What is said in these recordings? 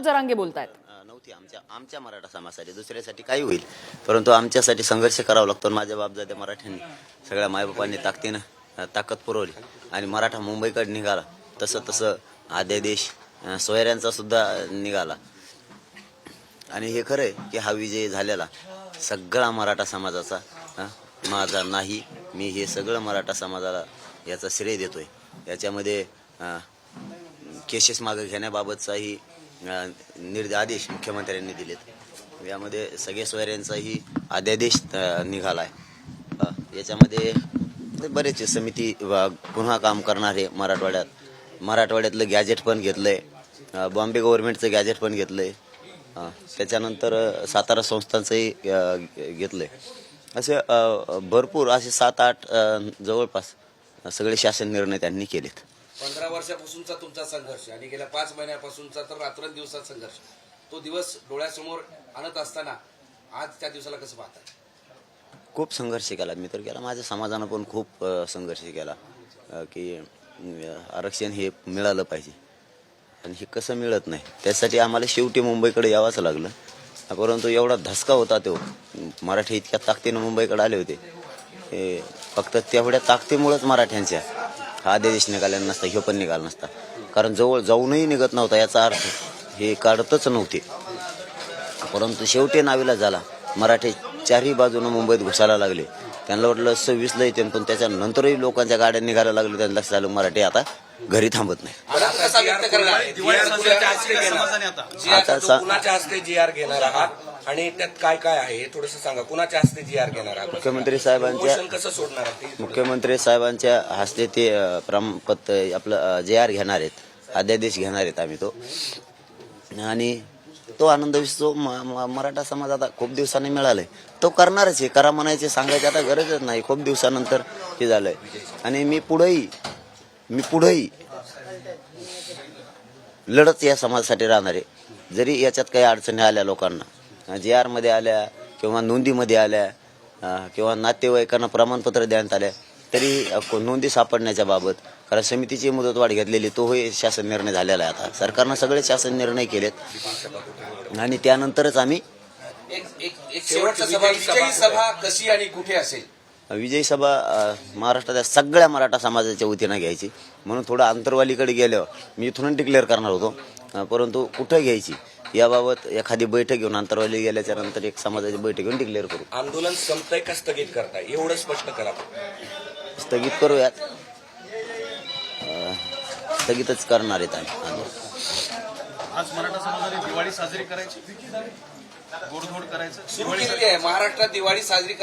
मनोज जरांगे बोलतायत. नव्हती आमच्या आमच्या मराठा समाजासाठी दुसऱ्यासाठी काही होईल. परंतु आमच्यासाठी संघर्ष करावा लागतो आणि माझ्या बापजात्या मराठ्यांनी सगळ्या मायबापांनी ताकदीनं ताकद पुरवली. आणि मराठा मुंबईकडे निघाला. तसं तसं आद्यादेश देश सोयऱ्यांचा सुद्धा निघाला. आणि हे खरं आहे की हा विजय झालेला सगळा मराठा समाजाचा माझा नाही. मी हे सगळं मराठा समाजाला याचा श्रेय देतोय. याच्यामध्ये केसेस मागे घेण्याबाबतचाही निर्दे आदेश मुख्यमंत्र्यांनी दिलेत. यामध्ये सगळे सोयऱ्यांचाही अध्यादेश निघाला आहे याच्यामध्ये बरेच समिती पुन्हा काम करणारे मराठवाड्यात. मराठवाड्यातलं गॅजेट पण घेतलंय. आहे बॉम्बे गव्हर्नमेंटचं गॅजेट पण घेतलंय. आहे त्याच्यानंतर सातारा संस्थांचंही घेतलं घेतलंय. असे भरपूर असे सात आठ जवळपास सगळे शासन निर्णय त्यांनी केलेत. पंधरा वर्षापासूनचा तुमचा संघर्ष आणि गेल्या पाच महिन्यापासूनचा तर रात्रंदिवसाचा संघर्ष. तो दिवस डोळ्यासमोर आणत असताना आज त्या दिवसाला कसं पाहताय? खूप संघर्ष केला. मी तर केला माझ्या समाजानं पण खूप संघर्ष केला. की आरक्षण हे मिळालं पाहिजे. आणि हे कसं मिळत नाही? त्यासाठी आम्हाला शेवटी मुंबईकडे यावंच लागलं. परंतु एवढा धसका होता तो. मराठी इतक्या ताकदीनं मुंबईकडे आले होते. फक्त तेवढ्या ताकदीमुळेच मराठ्यांच्या हा आदेश निघाला नसता ह्यो पण निघाला नसता. कारण जवळ जाऊनही निघत नव्हता याचा अर्थ हे काढतच नव्हते. परंतु शेवटी नावेला झाला. मराठी चारही बाजूनं मुंबईत घुसायला लागले. त्यांना वाटलं सव्वीसला येते पण त्याच्यानंतरही लोकांच्या गाड्या निघायला लागल्या त्यांना लक्षात आलं मराठी आता घरी थांबत नाही. आता? जी आर आता तो सा- कुणाच्या हस्ते जी आर घेणार आहात? आणि त्यात काय काय आहे? हे थोडस सांगा. कुणाच्या हस्ते जी आर घेणार आहात? मुख्यमंत्री साहेबांच्या कसं सोडणार आहात ते मुख्यमंत्री साहेबांच्या हस्ते ते अ, प्रमाणपत्र आपलं जे आर घेणार आहेत. अध्यादेश घेणार आहेत आम्ही तो. आणि तो आनंद जो म- मराठा समाज आता खूप दिवसांनी मिळालाय. तो करणारच आहे. करा म्हणायचे सांगायची आता गरजच नाही. खूप दिवसानंतर हे झालंय. आणि मी पुढेही मी पुढेही लढत या समाजासाठी राहणार आहे. जरी याच्यात काही अडचणी आल्या लोकांना. जे आरमध्ये आल्या किंवा नोंदीमध्ये आल्या किंवा नातेवाईकांना प्रमाणपत्र देण्यात आल्या तरी नोंदी सापडण्याच्या बाबत कारण समितीची मुदतवाढ घेतलेली तो होय शासन निर्णय झालेला आहे आता. सरकारनं सगळे शासन निर्णय केलेत. आणि त्यानंतरच आम्ही एक एक एक शेवटचा सभा विजयी सभा कशी आणि कुठे असेल? विजयी सभा अ, महाराष्ट्राच्या सगळ्या मराठा समाजाच्या वतीनं घ्यायची. म्हणून थोडं अंतरवालीकडे गेल्यावर मी इथूनच डिक्लेअर करणार होतो. परंतु कुठं घ्यायची? याबाबत एखादी बैठक घेऊन अंतरवाली गेल्याच्यानंतर एक समाजाची बैठक घेऊन डिक्लेअर करू. आंदोलन संपतंय का स्थगित करताय? एवढं स्पष्ट करा. स्थगित करूयात. स्थगितच करणार आहेत आम्ही. आज मराठा समाजाने दिवाळी साजरी करायची? गोडधोड करायचं? महाराष्ट्रात दिवाळी साजरी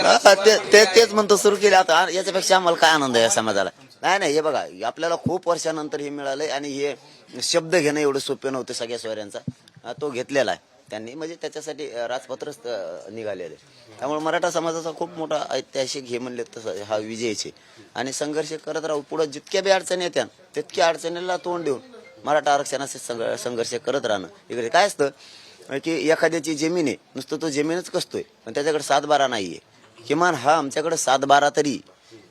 ते तेच म्हणतो सुरू केले. आता याच्यापेक्षा आम्हाला काय आनंद आहे या समाजाला? नाही नाही हे बघा आपल्याला खूप वर्षानंतर हे मिळालंय आणि हे शब्द घेणं एवढं सोपे नव्हते सगळ्या सोयऱ्यांचा. तो घेतलेला आहे. त्यांनी म्हणजे त्याच्यासाठी राजपत्रच निघालेले त्यामुळे मराठा समाजाचा खूप मोठा ऐतिहासिक हे म्हणले तसं हा विजयचे आणि संघर्ष करत राहू पुढे जितक्या बी अडचणी येत्या तितक्या अडचणीला तोंड देऊन मराठा आरक्षणाचे संघ- संघर्ष करत राहणं. इकडे काय असतं की एखाद्याची जमीन आहे नुसतं तो जमीनच कसतोय पण त्याच्याकडे सात बारा नाहीये. किमान हा आमच्याकडे सात बारा तरी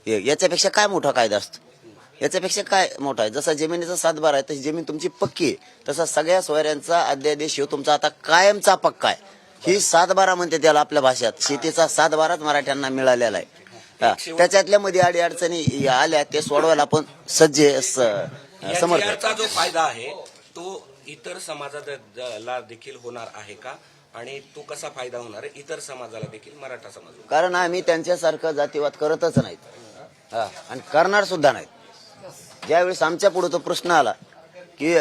याच्यापेक्षा काय मोठा कायदा असतो? याच्यापेक्षा काय मोठा आहे? जसा जमिनीचा सात बारा आहे तशी जमीन तुमची पक्की आहे. तसा सगळ्या सोयऱ्यांचा अध्यादेश ह्यो तुमचा आता कायमचा पक्का आहे. ही सात बारा म्हणते त्याला आपल्या भाषेत. शेतीचा सात बाराच मराठ्यांना मिळालेला आहे. हा, त्याच्यातल्या मध्ये अडी अडचणी आल्या ते सोडवायला आपण सज्ज समर्थ जो फायदा आहे तो इतर समाजाला देखील होणार आहे का? आणि तो कसा फायदा होणार आहे? इतर समाजाला देखील मराठा समाज कारण आम्ही त्यांच्यासारखं जातीवाद करतच नाहीत. हा, आणि करणार सुद्धा नाहीत. ज्यावेळेस आमच्या पुढे तो प्रश्न आला की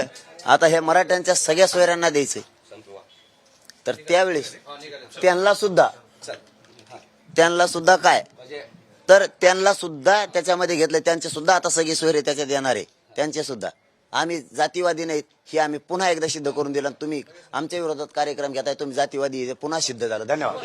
आता हे मराठ्यांच्या सगळ्या सोयऱ्यांना द्यायचंय. तर त्यावेळेस त्यांना सुद्धा त्यांना सुद्धा काय? तर त्यांना सुद्धा त्याच्यामध्ये घेतलं त्यांचे सुद्धा आता सगळे सोयरे त्याच्यात येणार आहे. त्यांचे सुद्धा. आम्ही जातीवादी नाहीत हे आम्ही पुन्हा एकदा सिद्ध करून दिलं तुम्ही आमच्या विरोधात कार्यक्रम घेताय तुम्ही जातीवादी पुन्हा सिद्ध झालं. धन्यवाद.